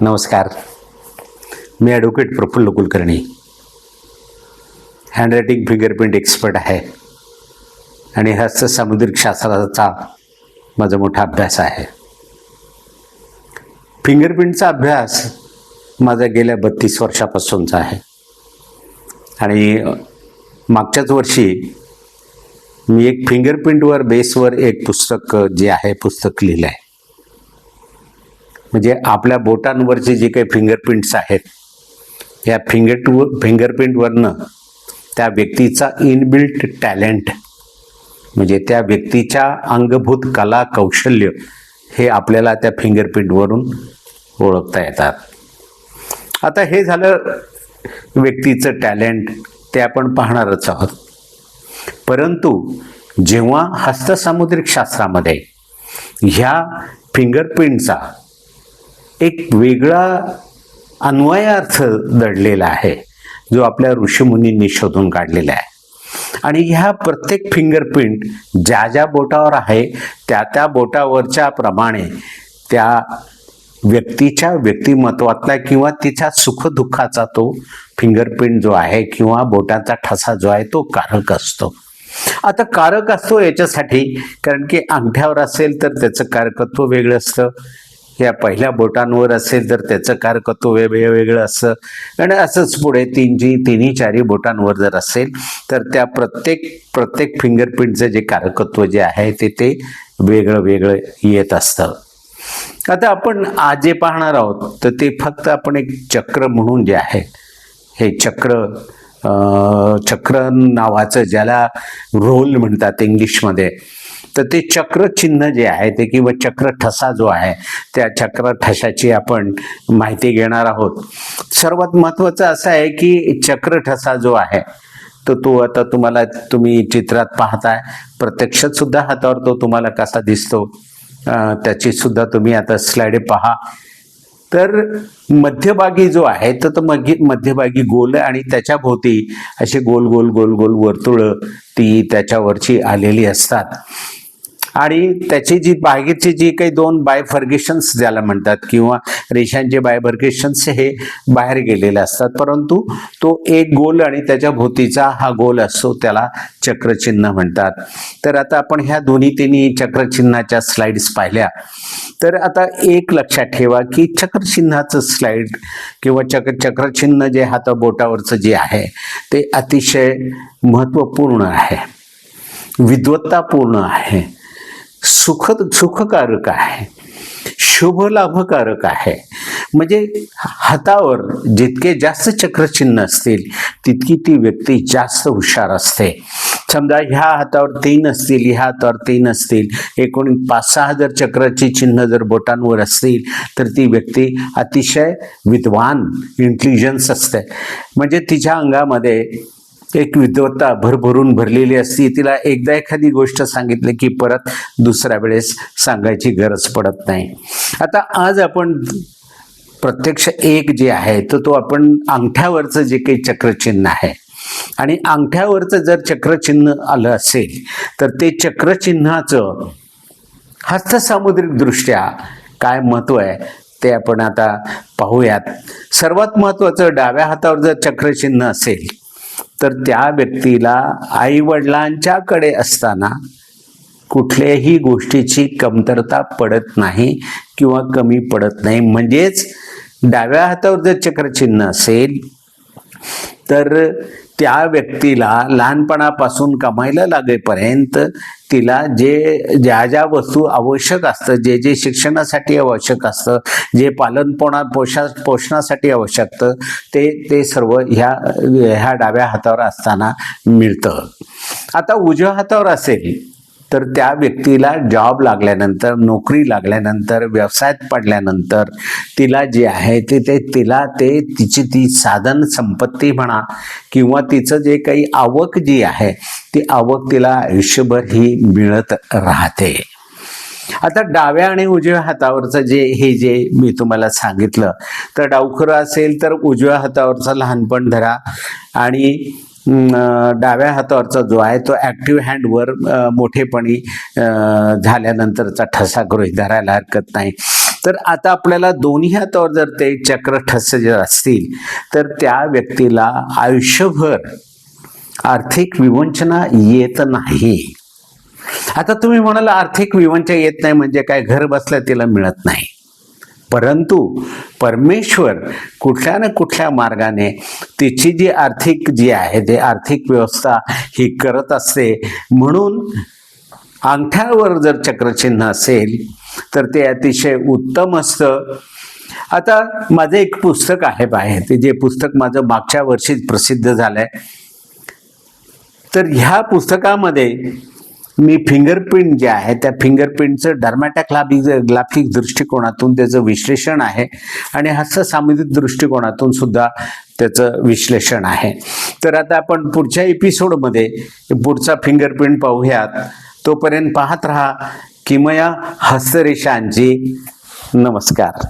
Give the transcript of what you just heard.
नमस्कार. मी advocate Praful Kulkarni. Handwriting fingerprint expert आहे. आणि हस्त सामुद्रिक शास्त्राचा माझा मोठा अभ्यास आहे. फिंगरप्रिंटचा अभ्यास माझा गेल्या बत्तीस वर्षापासूनचा आहे. आणि मागच्याच वर्षी मी एक फिंगरप्रिंटवर बेसवर एक पुस्तक जे आहे पुस्तक लिहिलं आहे म्हणजे आपल्या बोटांवरचे जे काही फिंगरप्रिंट्स आहेत या फिंगर फिंगरप्रिंटवरनं त्या व्यक्तीचा इनबिल्ट टॅलेंट म्हणजे त्या व्यक्तीच्या अंगभूत कला कौशल्य हे आपल्याला त्या फिंगरप्रिंटवरून ओळखता येतात. आता हे झालं व्यक्तीचं टॅलेंट ते आपण पाहणारच आहोत. परंतु जेव्हा हस्तसामुद्रिक शास्त्रामध्ये ह्या फिंगरप्रिंटचा एक वेगळा अन्वयार्थ दडलेला आहे जो आपल्या ऋषीमुनींनी शोधून काढलेला आहे. आणि ह्या प्रत्येक फिंगरप्रिंट ज्या ज्या बोटावर आहे त्या त्या बोटावरच्या प्रमाणे त्या व्यक्तीच्या व्यक्तिमत्वातला किंवा तिच्या सुखदुःखाचा तो फिंगरप्रिंट जो आहे किंवा बोटाचा ठसा जो आहे तो कारक असतो. आता कारक असतो याच्यासाठी कारण की अंगठ्यावर असेल तर त्याचं कारकत्व वेगळं असतं. या पहिल्या बोटांवर असेल तर त्याचं कारकत्व वेगळं वेगळं असतं आणि असंच पुढे तीन जी तिन्ही चारी बोटांवर जर असेल तर त्या प्रत्येक प्रत्येक फिंगरप्रिंटचं जे कारकत्व जे आहे ते ते वेगळं वेगळं येत असतं. आता आपण आज जे पाहणार आहोत तर ते फक्त आपण एक चक्र म्हणून जे आहे हे चक्र चक्र नावाचं ज्याला रोल म्हणतात इंग्लिशमध्ये तर ते चक्र चिन्ह जे आहे ते किंवा चक्र ठसा जो आहे त्या चक्र ठशाची आपण माहिती घेणार आहोत. सर्वात महत्त्वाचं असं आहे की चक्र ठसा जो आहे तर तो आता तुम्हाला तुम्ही चित्रात पाहताय. प्रत्यक्षात सुद्धा हातावर तो तुम्हाला कसा दिसतो त्याची सुद्धा तुम्ही आता स्लाइड पहा. तर मध्यभागी जो आहे तर तो मध्य मध्यभागी गोल आणि त्याच्या भोवती असे गोल गोल गोल गोल वर्तुळ ती त्याच्यावरची आलेली असतात. आणि त्याची जी बागेची जी काही दोन बायफर्गेशन्स ज्याला म्हणतात किंवा रेषांचे बायफर्गेशन्स हे बाहेर गेलेले असतात. परंतु तो एक गोल आणि त्याच्या भोवतीचा हा गोल असतो त्याला चक्रचिन्ह म्हणतात. तर आता आपण ह्या दोन्ही तिन्ही चक्रचिन्हाच्या स्लाइड्स पाहिल्या. तर आता एक लक्षात ठेवा की चक्रचिन्हाचं स्लाइड किंवा चक्र चक्रचिन्ह जे हात बोटावरचं जे आहे ते अतिशय महत्त्वपूर्ण आहे. विद्वत्तापूर्ण आहे. सुखद सुखकारक आहे. शुभ लाभकारक आहे. म्हणजे हातावर जितके जास्त चक्रचिन्ह असतील तितकी ती व्यक्ती जास्त हुशार असते. समजा ह्या हातावर तीन असतील ह्या हातावर तीन असतील एकूण पाच सहा जर चक्राची चिन्ह जर बोटांवर असतील तर ती व्यक्ती अतिशय विद्वान इंटेलिजन्स असते. म्हणजे तिच्या अंगामध्ये एक विद्वत्ता भरभरून भरलेली असती. तिला एकदा एखादी गोष्ट सांगितली की परत दुसऱ्या वेळेस सांगायची गरज पडत नाही. आता आज आपण प्रत्यक्ष एक जे आहे तर तो आपण अंगठ्यावरचं जे काही चक्रचिन्ह आहे. आणि अंगठ्यावरचं जर चक्रचिन्ह आलं असेल तर ते चक्रचिन्हाचं हस्तसामुद्रिक दृष्ट्या काय महत्त्व आहे ते आपण आता पाहूयात. सर्वात महत्त्वाचं डाव्या हातावर जर चक्रचिन्ह असेल तर त्या व्यक्तीला आईवडिलांच्याकडे असताना कुठल्याही गोष्टीची कमतरता पडत नाही किंवा कमी पडत नाही. म्हणजेच डाव्या हातावर जर चक्रचिन्ह असेल तर त्या व्यक्तीला लहानपणापासून कमायला लागेपर्यंत तिला जे ज्या ज्या वस्तू आवश्यक असतं जे जे शिक्षणासाठी आवश्यक असतं जे पालनपोणा पोषा पोषणासाठी आवश्यक ते ते सर्व ह्या ह्या डाव्या हातावर असताना मिळतं. आता उजव्या हातावर असेल तर त्या व्यक्तीला जॉब लागल्यानंतर नोकरी लागल्यानंतर व्यवसायात पडल्यानंतर तिला जे आहे ते ते तिला ते तिची ती साधन संपत्ती म्हणा किंवा तिचं जे काही आवक जी आहे ती आवक तिला आयुष्यभर ही मिळत राहते. आता डाव्या आणि उजव्या हातावरचं जे हे जे मी तुम्हाला सांगितलं तर डावखरं असेल तर उजव्या हातावरचं लहानपण धरा आणि डाव्या हातावरचा जो आहे तो ॲक्टिव्ह हँडवर मोठेपणी झाल्यानंतरचा ठसा गृहित धरायला हरकत नाही. तर आता आपल्याला दोन्ही हातावर जर ते चक्र ठस जर असतील तर त्या व्यक्तीला आयुष्यभर आर्थिक विवंचना येत नाही. आता तुम्ही म्हणाल आर्थिक विवंचना येत नाही म्हणजे काय? घर बसल्या तिला मिळत नाही. परंतु परमेश्वर कुठल्या ना कुठल्या मार्गाने तिची जी आर्थिक जी आहे ते आर्थिक व्यवस्था ही करत असते म्हणून अंगठ्यावर जर चक्रचिन्ह असेल तर ते अतिशय उत्तम असतं. आता माझं एक पुस्तक आहे बाहेर ते जे पुस्तक माझं मागच्या वर्षीच प्रसिद्ध झालंय. तर ह्या पुस्तकामध्ये मी फिंगरप्रिंट जे आहे त्या फिंगरप्रिंटचं डर्मॅटॅक्लाबिक ग्राफिक दृष्टिकोनातून त्याचं विश्लेषण आहे आणि हस्तसामुद्रिक दृष्टिकोनातून सुद्धा त्याचं विश्लेषण आहे. तर आता आपण पुढच्या एपिसोडमध्ये पुढचा फिंगरप्रिंट पाहूयात. तोपर्यंत पाहत राहा किमया हस्तरेषांची. नमस्कार.